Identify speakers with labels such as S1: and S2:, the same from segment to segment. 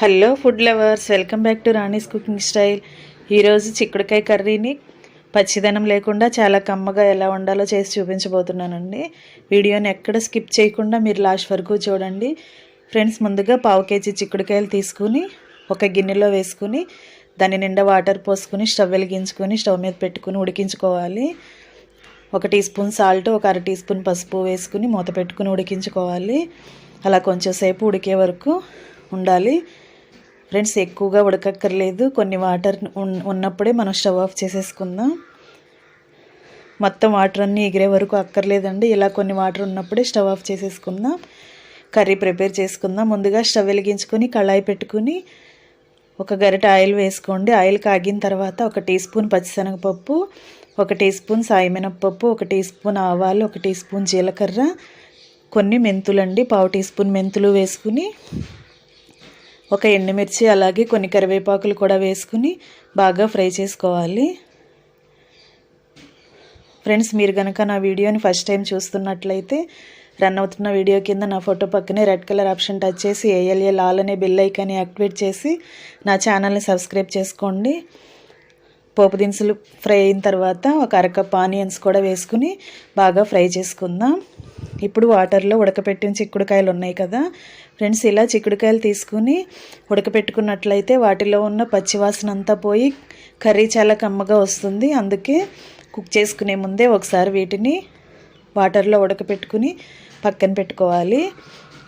S1: Hello food lovers welcome back to Rani's cooking style ఈరోజు చిక్కుడుకాయ కర్రీని పచ్చిదనం లేకుండా చాలా కమ్మగా ఎలా వండాలో చేసి చూపించబోతున్నానండి. వీడియోని ఎక్కడ స్కిప్ చేయకుండా మీరు లాస్ట్ వరకు చూడండి. ఫ్రెండ్స్ ముందుగా పావు కేజీ చిక్కుడుకాయలు తీసుకుని ఒక గిన్నెలో వేసుకుని దాని నిండా వాటర్ పోసుకుని స్టవ్ వెలిగించుకొని స్టవ్ మీద పెట్టుకుని ఉడికించుకోవాలి. ఒక టీ స్పూన్ సాల్ట్ ఒక అర టీ స్పూన్ పసుపు వేసుకుని మూత పెట్టుకుని ఉడికించుకోవాలి. అలా కొంచెం సేపు ఉడికే వరకు ఉండాలి. ఫ్రెండ్స్ ఎక్కువగా ఉడకక్కర్లేదు. కొన్ని వాటర్ ఉన్నప్పుడే మనం స్టవ్ ఆఫ్ చేసేసుకుందాం. మొత్తం వాటర్ అన్నీ ఎగిరే వరకు అక్కర్లేదండి. ఇలా కొన్ని వాటర్ ఉన్నప్పుడే స్టవ్ ఆఫ్ చేసేసుకుందాం. కర్రీ ప్రిపేర్ చేసుకుందాం. ముందుగా స్టవ్ వెలిగించుకొని కళాయి పెట్టుకుని ఒక గరిట ఆయిల్ వేసుకోండి. ఆయిల్ కాగిన తర్వాత ఒక టీ స్పూన్ పచ్చిశనగపప్పు ఒక టీ స్పూన్ సాయిమినపప్పు ఒక టీ స్పూన్ ఆవాలు ఒక టీ స్పూన్ జీలకర్ర కొన్ని మెంతులండి. పావు టీ స్పూన్ మెంతులు వేసుకుని ఒక ఎండుమిర్చి అలాగే కొన్ని కరివేపాకులు కూడా వేసుకుని బాగా ఫ్రై చేసుకోవాలి. ఫ్రెండ్స్ మీరు కనుక నా వీడియోని ఫస్ట్ టైం చూస్తున్నట్లయితే రన్ అవుతున్న వీడియో కింద నా ఫోటో పక్కనే రెడ్ కలర్ ఆప్షన్ టచ్ చేసి ఏఎల్ఏ లాల్ అనే బిల్ ఐకాన్ని యాక్టివేట్ చేసి నా ఛానల్ని సబ్స్క్రైబ్ చేసుకోండి. పోపు దినుసులు ఫ్రై అయిన తర్వాత ఒక అరకప్ ఆనియన్స్ కూడా వేసుకుని బాగా ఫ్రై చేసుకుందాం. ఇప్పుడు వాటర్లో ఉడకపెట్టిన చిక్కుడుకాయలు ఉన్నాయి కదా. ఫ్రెండ్స్ ఇలా చిక్కుడుకాయలు తీసుకుని ఉడకపెట్టుకున్నట్లయితే వాటిలో ఉన్న పచ్చివాసన అంతా పోయి కర్రీ చాలా కమ్మగా వస్తుంది. అందుకే కుక్ చేసుకునే ముందే ఒకసారి వీటిని వాటర్లో ఉడకపెట్టుకుని పక్కన పెట్టుకోవాలి.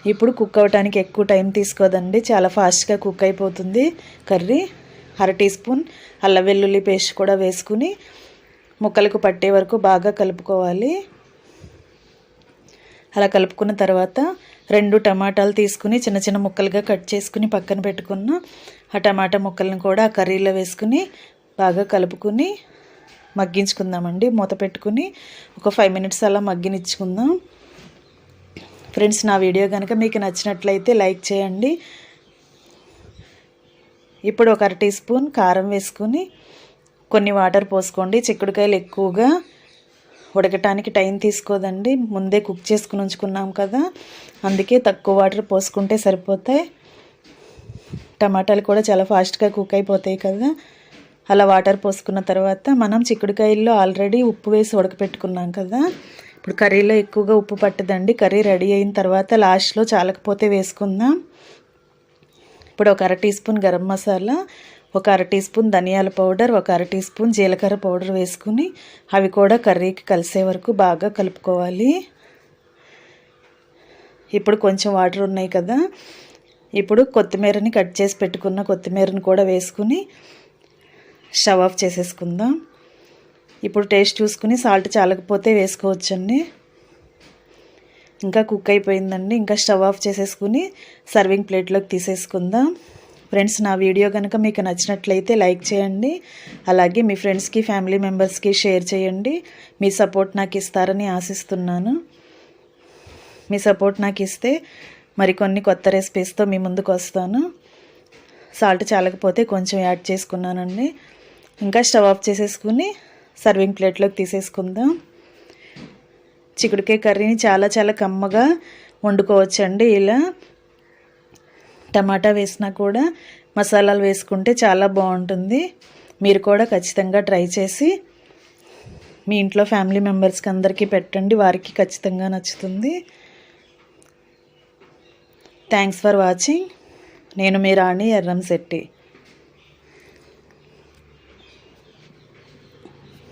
S1: ఇప్పుడు కుక్ అవ్వడానికి ఎక్కువ టైం తీసుకోదండి. చాలా ఫాస్ట్గా కుక్ అయిపోతుంది కర్రీ. అర టీ స్పూన్ అల్లం వెల్లుల్లి పేస్ట్ కూడా వేసుకుని ముక్కలకు పట్టే వరకు బాగా కలుపుకోవాలి. అలా కలుపుకున్న తర్వాత రెండు టమాటాలు తీసుకుని చిన్న చిన్న ముక్కలుగా కట్ చేసుకుని పక్కన పెట్టుకున్న ఆ టమాటా ముక్కలను కూడా ఆ కర్రీలో వేసుకుని బాగా కలుపుకుని మగ్గించుకుందామండి. మూత పెట్టుకుని ఒక ఫైవ్ మినిట్స్ అలా మగ్గినిచ్చుకుందాం. ఫ్రెండ్స్ నా వీడియో కనుక మీకు నచ్చినట్లయితే లైక్ చేయండి. ఇప్పుడు ఒక అర టీ స్పూన్ కారం వేసుకుని కొన్ని వాటర్ పోసుకోండి. చిక్కుడుకాయలు ఎక్కువగా ఉడకటానికి టైం తీసుకోదండి. ముందే కుక్ చేసుకుని ఉంచుకున్నాం కదా. అందుకే తక్కువ వాటర్ పోసుకుంటే సరిపోతాయి టమాటాలు కూడా చాలా ఫాస్ట్గా కుక్ అయిపోతాయి కదా. అలా వాటర్ పోసుకున్న తర్వాత మనం చిక్కుడుకాయల్లో ఆల్రెడీ ఉప్పు వేసి ఉడకపెట్టుకున్నాం కదా. ఇప్పుడు కర్రీలో ఎక్కువగా ఉప్పు పట్టదండి. కర్రీ రెడీ అయిన తర్వాత లాస్ట్లో చాలకపోతే వేసుకుందాం. ఇప్పుడు ఒక అర టీ స్పూన్ గరం మసాలా ఒక అర టీ స్పూన్ ధనియాల పౌడర్ ఒక అర టీ స్పూన్ జీలకర్ర పౌడర్ వేసుకుని అవి కూడా కర్రీకి కలిసే వరకు బాగా కలుపుకోవాలి. ఇప్పుడు కొంచెం వాటర్ ఉన్నాయి కదా. ఇప్పుడు కొత్తిమీరని కట్ చేసి పెట్టుకున్న కొత్తిమీరని కూడా వేసుకుని స్టవ్ ఆఫ్ చేసేసుకుందాం. ఇప్పుడు టేస్ట్ చూసుకుని సాల్ట్ చాలకపోతే వేసుకోవచ్చండి. ఇంకా కుక్ అయిపోయిందండి. ఇంకా స్టవ్ ఆఫ్ చేసేసుకుని సర్వింగ్ ప్లేట్లోకి తీసేసుకుందాం. ఫ్రెండ్స్ నా వీడియో కనుక మీకు నచ్చినట్లయితే లైక్ చేయండి. అలాగే మీ ఫ్రెండ్స్కి ఫ్యామిలీ మెంబర్స్కి షేర్ చేయండి. మీ సపోర్ట్ నాకు ఇస్తారని ఆశిస్తున్నాను. మీ సపోర్ట్ నాకు ఇస్తే మరికొన్ని కొత్త రెసిపీస్తో మీ ముందుకు వస్తాను. సాల్ట్ చాలకపోతే కొంచెం యాడ్ చేసుకున్నానండి. ఇంకా స్టవ్ ఆఫ్ చేసేసుకుని సర్వింగ్ ప్లేట్లోకి తీసేసుకుందాం. చిక్కుడుకాయ కర్రీని చాలా చాలా కమ్మగా వండుకోవచ్చండి ఇలా. టమాటా వేసినా కూడా మసాలాలు వేసుకుంటే చాలా బాగుంటుంది. మీరు కూడా ఖచ్చితంగా ట్రై చేసి మీ ఇంట్లో ఫ్యామిలీ మెంబర్స్కి అందరికీ పెట్టండి. వారికి ఖచ్చితంగా నచ్చుతుంది. థ్యాంక్స్ ఫర్ వాచింగ్ నేను మీ రాణి ఎర్రం శెట్టి.